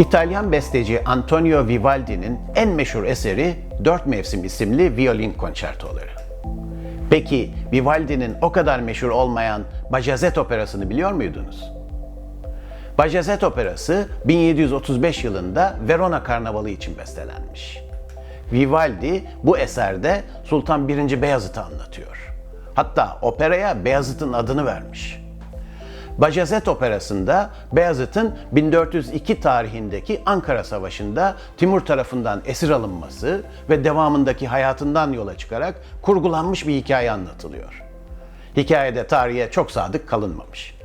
İtalyan besteci Antonio Vivaldi'nin en meşhur eseri Dört Mevsim isimli violin konçertoları. Peki Vivaldi'nin o kadar meşhur olmayan Bajazet operasını biliyor muydunuz? Bajazet operası 1735 yılında Verona Karnavalı için bestelenmiş. Vivaldi bu eserde Sultan 1. Beyazıt'ı anlatıyor. Hatta operaya Beyazıt'ın adını vermiş. Bajazet Operası'nda Beyazıt'ın 1402 tarihindeki Ankara Savaşı'nda Timur tarafından esir alınması ve devamındaki hayatından yola çıkarak kurgulanmış bir hikaye anlatılıyor. Hikayede tarihe çok sadık kalınmamış.